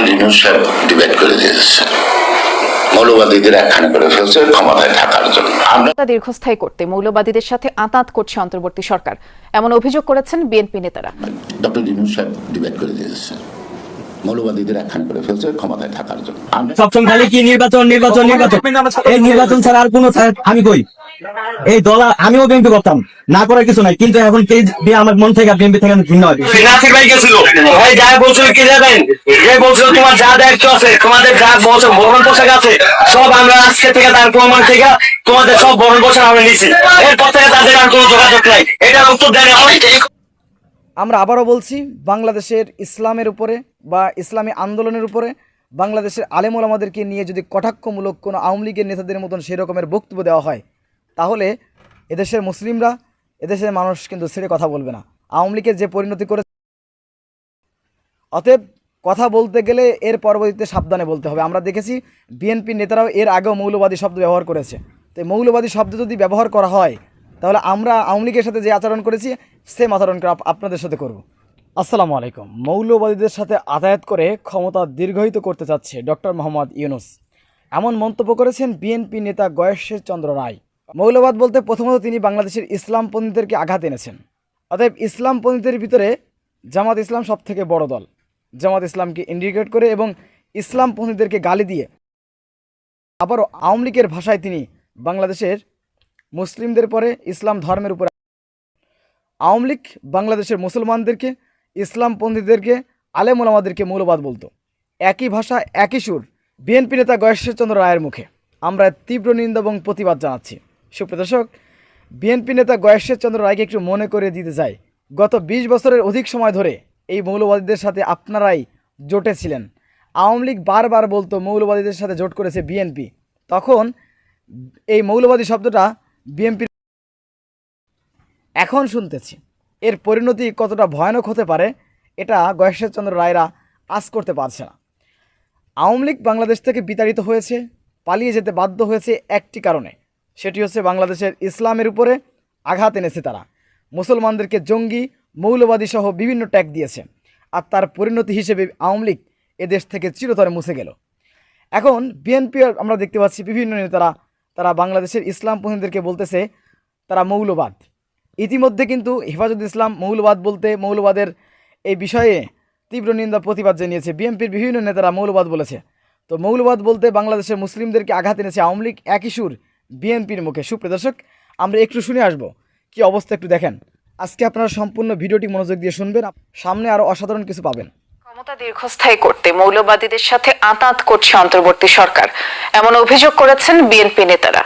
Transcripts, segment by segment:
Doctor জিনুস সাহেব debate করে দিয়েছে। মৌলবাদীদের একখানে করে ফেলছে ক্ষমতায় থাকার জন্য। আমরা দীর্ঘস্থায়ী করতে মৌলবাদীদের সাথে আঁতাত করছে অন্তর্বর্তী সরকার। এমন অভিযোগ করেছেন বিএনপি নেতারা। ডক্টর সাহেব ডিবেট করে দিয়েছে। মৌলবাদীদের একখানে করে ফেলছে ক্ষমতায় থাকার জন্য। সবসময় খালি কি নির্বাচন নির্বাচন নির্বাচন? এই নির্বাচন ছাড়া আর কোনো আমি কই? এই দল আমিও বিএনপি করতাম। না করার কিছু নাই কিন্তু এখন কে দিয়ে আমার মন থেকে বিএনপি থেকে আমি ভিন্ন হয় নাসির ভাই গেছিল। ভাই যা বলছিল কি যাবেন যে বলছিল তোমার যা দায়িত্ব আছে তোমাদের যা বলছো ভ্রমণ পোশাক আছে সব আমরা আজকে থেকে তার প্রমাণ থেকে তোমাদের সব ভ্রমণ পোশাক আমরা নিছি এরপর থেকে তাদের আর কোনো যোগাযোগ নাই। এটার উত্তর দেন আমরা আবারও বলছি বাংলাদেশের ইসলামের উপরে বা ইসলামী আন্দোলনের উপরে বাংলাদেশের আলেম ওলামাদেরকে নিয়ে যদি কটাক্ষমূলক কোনো আওয়ামী লীগের নেতাদের মতন সেই রকমের বক্তব্য দেওয়া হয় তাহলে এদেশের মুসলিমরা, এদেশের মানুষ কিন্তু ছেড়ে কথা বলবে না। আওয়ামী লীগের যে পরিণতি করে অতএব কথা বলতে গেলে এর পরবর্তীতে সাবধানে বলতে হবে। আমরা দেখেছি বিএনপি নেতারাও এর আগেও মৌলবাদী শব্দ ব্যবহার করেছে। তো মৌলবাদী শব্দ যদি ব্যবহার করা হয়, তাহলে আমরা আওয়ামী লীগের সাথে যে আচরণ করেছি সেম আচরণ আপনাদের সাথে করব। আসসালামু আলাইকুম। মৌলবাদীদের সাথে আতায়াত করে ক্ষমতা দীর্ঘায়িত করতে চাচ্ছে ডক্টর মোহাম্মদ ইউনুস। এমন মন্তব্য করেছেন বিএনপি নেতা গয়েশ্বর চন্দ্র রায়। মৌলবাদ বলতে প্রথমত তিনি বাংলাদেশের ইসলামপন্থীদেরকে আঘাত এনেছেন। অতএব ইসলামপন্থীদের ভিতরে জামাত ইসলাম সব থেকে বড় দল। জামাত ইসলামকে ইন্ডিকেট করে এবং ইসলামপন্থীদেরকে গালি দিয়ে আবারও আওয়ামী লীগের ভাষায় তিনি বাংলাদেশের মুসলিমদের পরে ইসলাম ধর্মের উপরে আওয়ামী লীগ বাংলাদেশের মুসলমানদেরকে ইসলামপন্থীদেরকে আলেম ওলামাদেরকে মৌলবাদ বলতো। একই ভাষা, একই সুর। বিএনপি নেতা গয়েশ্বরচন্দ্র রায়ের মুখে। আমরা তীব্র নিন্দা এবং প্রতিবাদ জানাচ্ছি। সুপ্রদর্শক বিএনপি নেতা গয়েশ্বরচন্দ্র রায়কে একটু মনে করে দিতে চাই। গত ২০ বছরের অধিক সময় ধরে এই মৌলবাদীদের সাথে আপনারাই জোটে ছিলেন। আওয়ামী লীগ বারবার বলতো মৌলবাদীদের সাথে জোট করেছে বিএনপি। তখন এই মৌলবাদী শব্দটা বিএনপির এখন শুনতেছি। এর পরিণতি কতটা ভয়ানক হতে পারে, এটা গয়েশ্বরচন্দ্র রায়রা আজ করতে পারছে না। আওয়ামী লীগ বাংলাদেশ থেকে বিতাড়িত হয়েছে, পালিয়ে যেতে বাধ্য হয়েছে একটি কারণে। সেটি হচ্ছে বাংলাদেশের ইসলামের উপরে আঘাত এনেছে তারা। মুসলমানদেরকে জঙ্গি, মৌলবাদী সহ বিভিন্ন ট্যাগ দিয়েছে আর তার পরিণতি হিসেবে আওয়ামী লীগ এদেশ থেকে চিরতরে মুছে গেল। এখন বিএনপি আমরা দেখতে পাচ্ছি বিভিন্ন নেতারা তারা বাংলাদেশের ইসলামপন্থীদেরকে বলতেছে তারা মৌলবাদ। ইতিমধ্যে কিন্তু হেফাজত ইসলাম মৌলবাদ বলতে মৌলবাদের এই বিষয়ে তীব্র নিন্দা, প্রতিবাদ জানিয়েছে। বিএনপির বিভিন্ন নেতারা মৌলবাদ বলেছে। তো মৌলবাদ বলতে বাংলাদেশের মুসলিমদেরকে আঘাত এনেছে আওয়ামী লীগ। একই সুর বিএনপির মুখে। সুপ্রদর্শক আমরা একটু শুনে আসব। কি অবস্থা একটু দেখেন। আজকে আপনারা সম্পূর্ণ ভিডিওটি মনোযোগ দিয়ে শুনবেন। সামনে আরও অসাধারণ কিছু পাবেন। ক্ষমতা দীর্ঘস্থায়ী করতে মৌলবাদীদের সাথে আঁতাত করছে অন্তর্বর্তী সরকার। এমন অভিযোগ করেছেন বিএনপি নেতারা।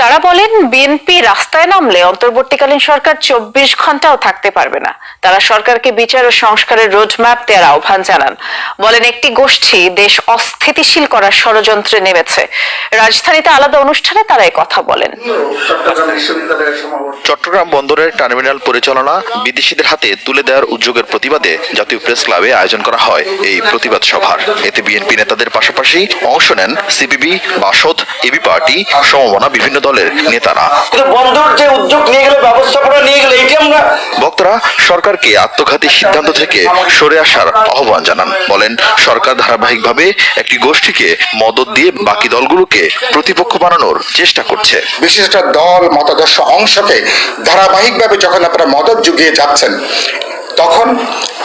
তারা বলেন, বিএনপি রাস্তায় নামলে অন্তর্বর্তীকালীন সরকার চব্বিশ ঘন্টাও থাকতে পারবে না। তারা সরকারকে বিচার ও সংস্কারের রোডম্যাপ দেওয়ার আহ্বান জানান। বলেন, একটি গোষ্ঠী দেশ অস্থিতিশীল করার ষড়যন্ত্রে নেমেছে। রাজধানীতে আলাদা অনুষ্ঠানে তারা কথা বলেন। চট্টগ্রাম বন্দরের টার্মিনাল পরিচালনা বিদেশিদের হাতে তুলে দেওয়ার উদ্যোগের প্রতিবাদে জাতীয় প্রেস ক্লাবে আয়োজন করা হয় এই প্রতিবাদ সভার। এতে বিএনপি নেতাদের পাশাপাশি অংশ নেন সিপিবি, বাসদ, এবি পার্টি, সমমনা, বিভিন্ন দলের নেতারা। কিন্তু বন্ধুর যে উদ্যোগ নিয়ে গেল ব্যবস্থাপনা নিয়ে গেল এটি আমরা বক্তারা সরকারকে আত্মঘাতী সিদ্ধান্ত থেকে সরে আসার আহ্বান জানান। বলেন সরকার ধারাবাহিকভাবে একটি গোষ্ঠীকে মদত দিয়ে বাকি দলগুলোকে প্রতিপক্ষ বানানোর চেষ্টা করছে। বিশিষ্ট দল মতাদর্শ অংশকে ধারাবাহিকভাবে যখন আপনারা মদত যুগিয়ে যাচ্ছেন তখন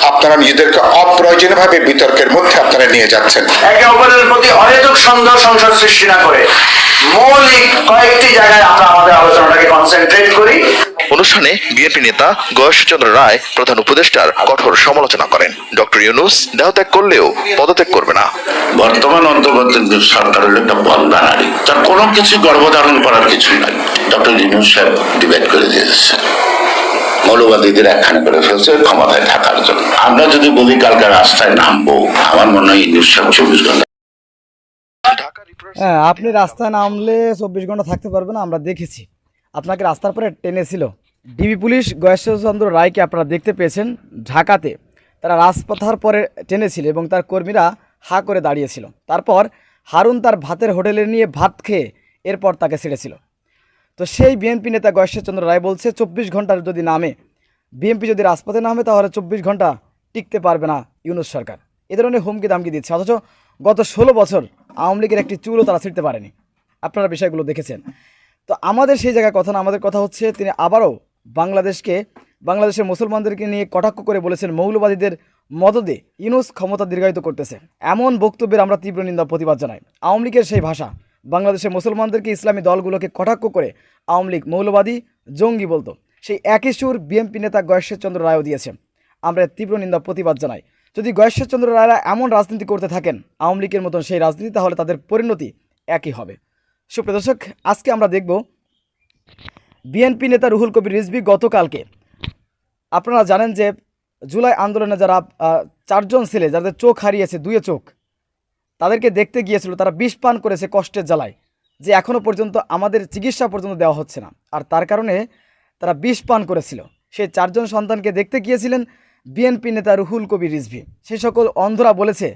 আপনারা নিজেদেরকে অপ্রয়োজনীয়ভাবে বিতর্কের মধ্যে আপনারা নিয়ে যাচ্ছেন। একে অপরের প্রতি অহেতুক সন্দেহ সংসার সৃষ্টি না করে মৌলিক কয়েকটি জায়গায় আমরা আমাদের আলোচনাটাকে কনসেন্ট্রেট করি। অনুষ্ঠানে বিএনপি নেতা গয়েশচন্দ্র রায় প্রধান উপদেষ্টার কঠোর সমালোচনা করেন। ডক্টর ইউনুস দেহত্যাগ করলেও পদত্যাগ করবে না। বর্তমান অন্তর্বর্তী সরকার হলো একটা বন্দা নারী তার কোনো কিছু গর্ভধারণ করার কিছুই নাই। ডক্টর জিনুস সাহেব ডিবেট করে দিয়েছে মৌলবাদীদের একখানে করে ফেলছে ক্ষমতায় থাকার জন্য। আমরা যদি বলি কালকে রাস্তায় নামবো, আমার মনে হয় সাহেব চব্বিশ ঘণ্টা হ্যাঁ আপনি রাস্তায় নামলে চব্বিশ ঘণ্টা থাকতে পারবেন আমরা দেখেছি। আপনাকে রাস্তার পরে টেনেছিল ডিবি পুলিশ গয়েশ্বরচন্দ্র রায়কে আপনারা দেখতে পেয়েছেন ঢাকাতে। তারা রাজপথার পরে টেনেছিল এবং তার কর্মীরা হা করে দাঁড়িয়েছিল। তারপর হারুন তার ভাতের হোটেলে নিয়ে ভাত খেয়ে এরপর তাকে ছেড়েছিল। তো সেই বিএনপি নেতা গয়েশ্বরচন্দ্র রায় বলছে, চব্বিশ ঘণ্টার যদি নামে, বিএনপি যদি রাজপথে নামে, তাহলে চব্বিশ ঘণ্টা টিকতে পারবে না ইউনুস সরকার। এ ধরনের হুমকি দামকি দিচ্ছে। অথচ গত ষোলো বছর আওয়ামী লীগের একটি চুলও তারা ছিঁড়তে পারেনি। আপনারা বিষয়গুলো দেখেছেন। তো আমাদের সেই জায়গায় কথা না, আমাদের কথা হচ্ছে, তিনি আবারও বাংলাদেশকে, বাংলাদেশের মুসলমানদেরকে নিয়ে কটাক্ষ করে বলেছেন, মৌলবাদীদের মদদে ইউনুস ক্ষমতা দীর্ঘায়িত করতেছে। এমন বক্তব্যের আমরা তীব্র নিন্দা প্রতিবাদ জানাই। আওয়ামী লীগের সেই ভাষা বাংলাদেশের মুসলমানদেরকে ইসলামী দলগুলোকে কটাক্ষ করে আওয়ামী লীগ মৌলবাদী জঙ্গি বলতো। সেই একই সুর বিএনপি নেতা গয়েশ্বরচন্দ্র রায়ও দিয়েছে। আমরা তীব্র নিন্দা, প্রতিবাদ জানাই। যদি গয়েশ্বরচন্দ্র রায়রা এমন রাজনীতি করতে থাকেন, আওয়ামী লীগের মতন সেই রাজনীতি, তাহলে তাদের পরিণতি একই হবে। সুপ্রিয় দর্শক, আজকে আমরা দেখব বিএনপি নেতা রুহুল কবির রিজভি গতকালকে। আপনারা জানেন যে জুলাই আন্দোলনে যারা চারজন ছেলে, যাদের চোখ হারিয়েছে দুয়ে চোখ তাদেরকে দেখতে গিয়েছিল, তারা বিষ পান করেছে কষ্টের জ্বালায়, যে এখনও পর্যন্ত আমাদের চিকিৎসা পর্যন্ত দেওয়া হচ্ছে না। আর তার কারণে তারা বিষ পান করেছিল। সেই চারজন সন্তানকে দেখতে গিয়েছিলেন বিএনপি নেতা রুহুল কবির রিজভি। সেই সকল অন্ধরা বলেছে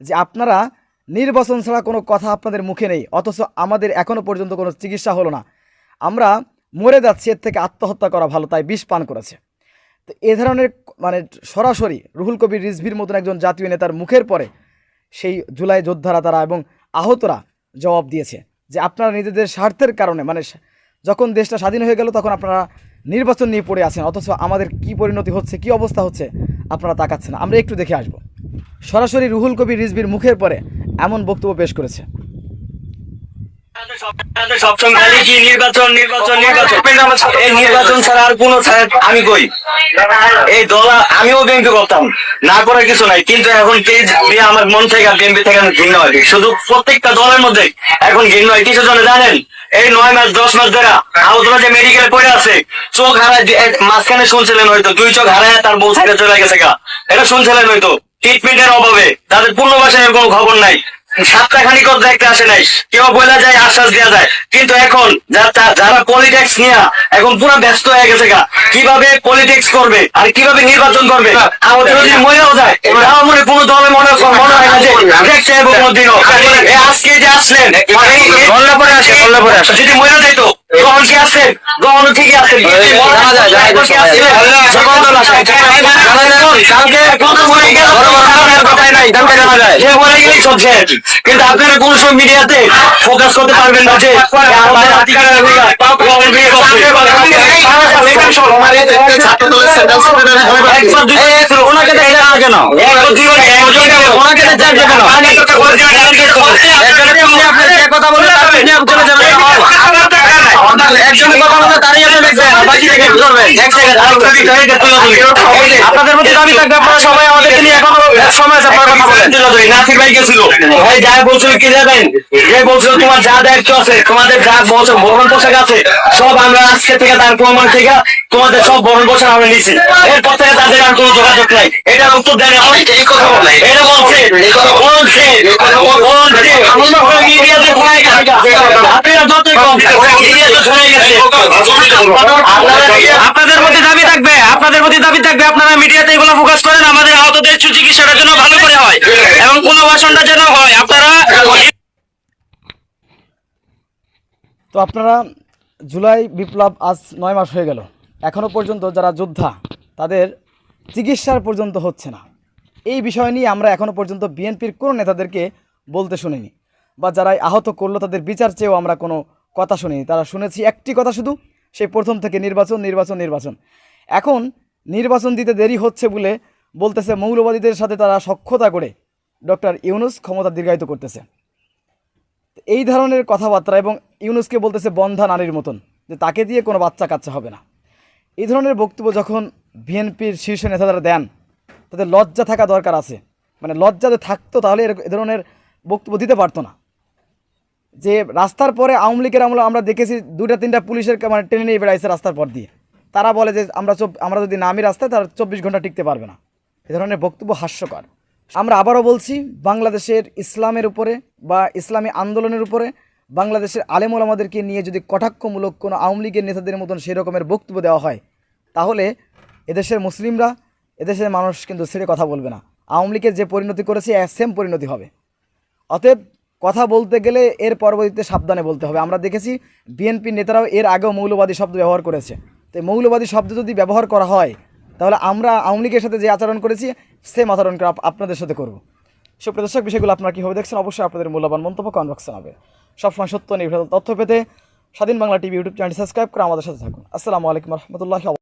যে, আপনারা নির্বাচন ছাড়া কোনো কথা আপনাদের মুখে নেই, অথচ আমাদের এখনও পর্যন্ত কোনো চিকিৎসা হলো না। আমরা মরে যাচ্ছি, এর থেকে আত্মহত্যা করা ভালো, তাই বিষ পান করেছে। তো এ ধরনের মানে সরাসরি রুহুল কবির রিজভির মতন একজন জাতীয় নেতার মুখের পরে সেই জুলাই যোদ্ধারা তারা এবং আহতরা জবাব দিয়েছে যে আপনারা নিজেদের স্বার্থের কারণে মানে যখন দেশটা স্বাধীন হয়ে গেল তখন আপনারা নির্বাচন নিয়ে পড়ে আছেন, অথচ আমাদের কি পরিণতি হচ্ছে, কি অবস্থা হচ্ছে, আপনারা তাকাচ্ছেন আমরা একটু দেখে আসব। সরাসরি রুহুল কবির রিজবির মুখের পরে এমন বক্তব্য পেশ করেছে। নির্বাচন এই ছাড়া আর কোনো আমি কই? এই দল আমিও বিএনপি করতাম। না করার কিছু নাই। কিন্তু এখন কেজ আমার মন থেকে বিএনপি থেকে আমি হয়। শুধু প্রত্যেকটা দলের মধ্যে এখন ঘৃণা হয়। কিছু জনে জানেন? এই নয় মাস দশ মাস ধরে আহতরা যে মেডিকেলে পড়ে আছে চোখ হারায় মাঝখানে শুনছিলেন হয়তো দুই চোখ হারায় তার বউ ছেড়ে চলে গেছে গা। এটা শুনছিলেন হয়তো। ট্রিটমেন্টের অভাবে। তাদের পূর্ণবাসনের কোনো খবর নাই। সাতটা কর দেখতে আসে নাই। কেউ বলে যায় আশ্বাস দেওয়া যায়। কিন্তু এখন যারা পলিটিক্স নিয়ে এখন পুরো ব্যস্ত হয়ে গেছে গা। কীভাবে পলিটিক্স করবে আর কীভাবে নির্বাচন করবে? আমাদের যদি মনেও যায় তাও মনে কোনো দলে মনে মনে হয় না যে দেখতে হবে কোনোদিনও আজকে যে আসলেন মানে এই- পরে আসে বললে পরে আসে। যদি মনে যেত কি ঠিকই কিন্তু আপনারা কোন সব মিডিয়াতে ফোকাস করতে পারবেন না যে আমাদের কথা বলে একজনের কথা বলে তারই আপনি দেখবেন বাকি থেকে কি করবেন এক সেকেন্ড আপনাদের প্রতি দাবি থাকবে আপনারা সবাই আমাদেরকে নিয়ে এখনও সময় আছে আপনারা কথা বলেন। নাসির ভাই গেছিল। ভাই যা বলছিল কি যাবেন যে বলছিল তোমার যা দায়িত্ব আছে তোমাদের যা বলছো ভ্রমণ পোশাক আছে সব আমরা আজকে থেকে তার প্রমাণ থেকে তোমাদের সব ভ্রমণ পোশাক আমরা নিছি এরপর থেকে তাদের আর কোনো যোগাযোগ নাই। এটার উত্তর কথা বলেন এটা বলছে বলছে বলছে আমরা আপনাদের প্রতি দাবি থাকবে, আপনাদের প্রতি দাবি থাকবে, আপনারা মিডিয়াতে এগুলো ফোকাস করেন, আমাদের আহতদের ভালো করে হয় এবং পুনর্বাসনটা যেন হয়। আপনারা তো আপনারা, জুলাই বিপ্লব আজ নয় মাস হয়ে গেল। এখনও পর্যন্ত যারা যোদ্ধা, তাদের চিকিৎসার পর্যন্ত হচ্ছে না। এই বিষয় নিয়ে আমরা এখনও পর্যন্ত বিএনপির কোনো নেতাদেরকে বলতে শুনিনি। বা যারা আহত করল তাদের বিচার চেয়েও আমরা কোনো কথা শুনিনি। তারা শুনেছি একটি কথা শুধু সেই প্রথম থেকে নির্বাচন নির্বাচন নির্বাচন। এখন নির্বাচন দিতে দেরি হচ্ছে বলে বলতেছে মৌলবাদীদের সাথে তারা সক্ষতা করে ডক্টর ইউনুস ক্ষমতা দীর্ঘায়িত করতেছে। এই ধরনের কথাবার্তা এবং ইউনুসকে বলতেছে বন্ধা নারীর মতন, যে তাকে দিয়ে কোনো বাচ্চা কাচ্চা হবে না। এই ধরনের বক্তব্য যখন বিএনপির শীর্ষ নেতারা দেন, তাদের লজ্জা থাকা দরকার আছে। মানে লজ্জাতে থাকতো তাহলে এ ধরনের বক্তব্য দিতে পারতো না। যে রাস্তার পরে আওয়ামী লীগের আমলে আমরা দেখেছি দুটা তিনটা পুলিশের মানে টেনে নিয়ে বেড়াইছে রাস্তার পর দিয়ে। তারা বলে যে আমরা আমরা যদি নামি রাস্তায় তারা চব্বিশ ঘণ্টা টিকতে পারবে না। এ ধরনের বক্তব্য হাস্যকর। আমরা আবারও বলছি, বাংলাদেশের ইসলামের উপরে বা ইসলামী আন্দোলনের উপরে বাংলাদেশের আলেম ওলামাদেরকে নিয়ে যদি কটাক্ষমূলক কোনো আওয়ামী লীগের নেতাদের মতন সেই রকমের বক্তব্য দেওয়া হয়, তাহলে এদেশের মুসলিমরা, এদেশের মানুষ কিন্তু ছেড়ে কথা বলবে না। আওয়ামী লীগের যে পরিণতি করেছে সেম পরিণতি হবে। অতএব কথা বলতে গেলে এর পরবর্তীতে সাবধানে বলতে হবে। আমরা দেখেছি বিএনপি নেতারাও এর আগেও মৌলবাদী শব্দ ব্যবহার করেছে। তো মৌলবাদী শব্দ যদি ব্যবহার করা হয়, তাহলে আমরা আওয়ামী লীগের সাথে যে আচরণ করেছি সেম আচরণ আপনাদের সাথে করব। সুপ্রিয় দর্শক, বিষয়গুলো আপনারা কীভাবে দেখছেন, অবশ্যই আপনাদের মূল্যবান মন্তব্য কমেন্ট বক্সে হবে সবসময় সত্য নির্ভর তথ্য পেতে Swadhin Bangla TV YouTube channel subscribe করে আমাদের সাথে থাকুন। আসসালামু আলাইকুম রহমতুল্লাহ